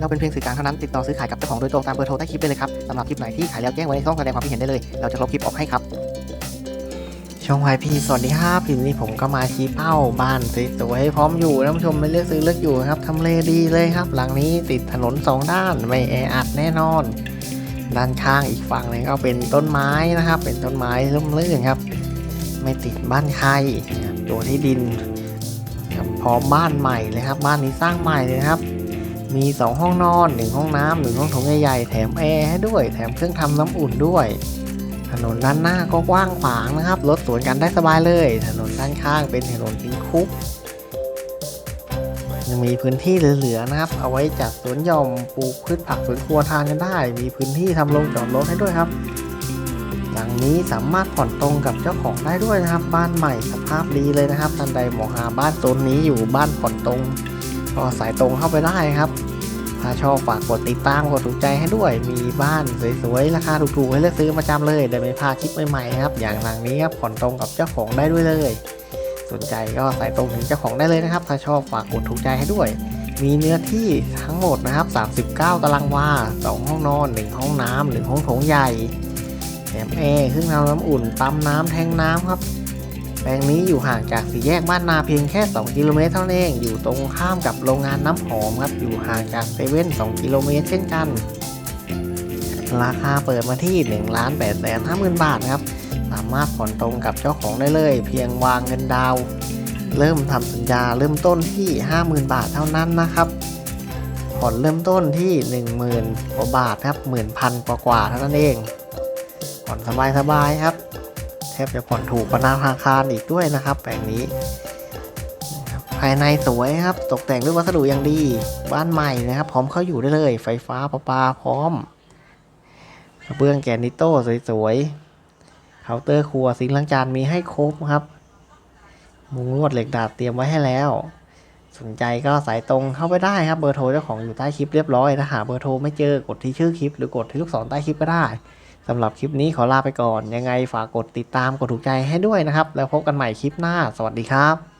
เราเป็นเพียงสื่อกลางเท่านั้นติดต่อซื้อขายกับเจ้าของโดยตรงตามเบอร์โทรใต้คลิปได้เลยครับสำหรับคลิปไหนที่ขายแล้วแจ้งไว้ในช่องแสดงความคิดเห็นได้เลย เราจะลบคลิปออกให้ครับช่องไวพีสวัสดีครับทีนี้ผมก็มาชี้เป้าบ้านสวยๆพร้อมอยู่ท่านผู้ชมไม่เลือกซื้อเลือกอยู่ครับทำเลดีเลยครับ หลังนี้ติดถนนสองด้านไม่แออัดแน่นอน ด้านข้างอีกฝั่งหนึงก็เป็นต้นไม้นะครับ เป็นต้นไม้ร่มรื่นครับ ไม่ติดบ้านใครตัวที่ดินพร้อมบ้านใหม่เลยครับ บ้านนี้สร้างใหม่เลยครับ มี 2 ห้องนอน 1 ห้องน้ำหนึ่งห้องโถงใหญ่ๆ แถมแอร์ให้ด้วย แถมเครื่องทำน้ำอุ่นด้วย ถนนด้านหน้าก็กว้างขวางนะครับ รถสวนกันได้สบายเลย ถนนด้านข้างเป็นถนนทิ้งคุกยังมีพื้นที่เหลือๆนะครับ เอาไว้จัดสวนหย่อมปลูกพืชผักสวนครัวทานกันได้ มีพื้นที่ทำโรงจอดรถให้ด้วยครับ หลังนี้สามารถผ่อนตรงกับเจ้าของได้ด้วยนะครับ บ้านใหม่สภาพดีเลยนะครับท่านใดมองหาบ้านโซนนี้อยู่บ้านผ่อนตรง ก็สายตรงเข้าไปได้ครับ ถ้าชอบฝากกดติดตามกดถูกใจให้ด้วย มีบ้านสวยๆ ราคาถูกๆ ให้เลือกซื้อประจำเลยได้ไม่พลาดคลิปใหม่ๆครับ อย่างหลังนี้ครับผ่อนตรงกับเจ้าของได้ด้วยเลย สนใจก็สายตรงถึงเจ้าของได้เลยนะครับ ถ้าชอบฝากกดถูกใจให้ด้วย มีเนื้อที่ทั้งหมดนะครับ 39 ตารางวา 2 ห้องนอน 1 ห้องน้ำ1ห้องโถงใหญ่แถมแอร์เครื่องทำน้ำอุ่นปั๊มน้ำแทงน้ำครับ แปลงนี้อยู่ห่างจากสี่แยกบ้านนาเพียงแค่ 2 กิโลเมตรเท่านั้นเอง อยู่ตรงข้ามกับโรงงานน้ำหอมครับ อยู่ห่างจากเซเว่น2กิโลเมตรเช่นกัน ราคาเปิดมาที่1ล้าน8แสนห้าหมื่นบาทครับ สามารถผ่อนตรงกับเจ้าของได้เลย เพียงวางเงินดาว เริ่มทำสัญญาเริ่มต้นที่ 50,000 บาทเท่านั้นนะครับ ผ่อนเริ่มต้นที่ 10,000กว่าบาทครับหมื่นพันกว่าเท่านั้นเอง ผ่อนสบายๆครับ แทบจะผ่อนถูกกว่าธนาคารอีกด้วยนะครับแปลงนี้ ภายในสวยครับ ตกแต่งด้วยวัสดุอย่างดี บ้านใหม่นะครับ พร้อมเข้าอยู่ได้เลย ไฟฟ้าประปาพร้อมกระเบื้องแกรนิโต้สวยๆเคาน์เตอร์ครัวซิงล้างจานมีให้ครบครับ มุงลวดเหล็กดาดเตรียมไว้ให้แล้วสนใจก็สายตรงเข้าไปได้ครับเบอร์โทรเจ้าของอยู่ใต้คลิปเรียบร้อยถ้าหาเบอร์โทรไม่เจอกดที่ชื่อคลิป หรือกดที่ลูกศรใต้คลิปก็ได้ สำหรับคลิปนี้ขอลาไปก่อน ยังไงฝากกดติดตามกดถูกใจให้ด้วยนะครับ แล้วพบกันใหม่คลิปหน้า สวัสดีครับ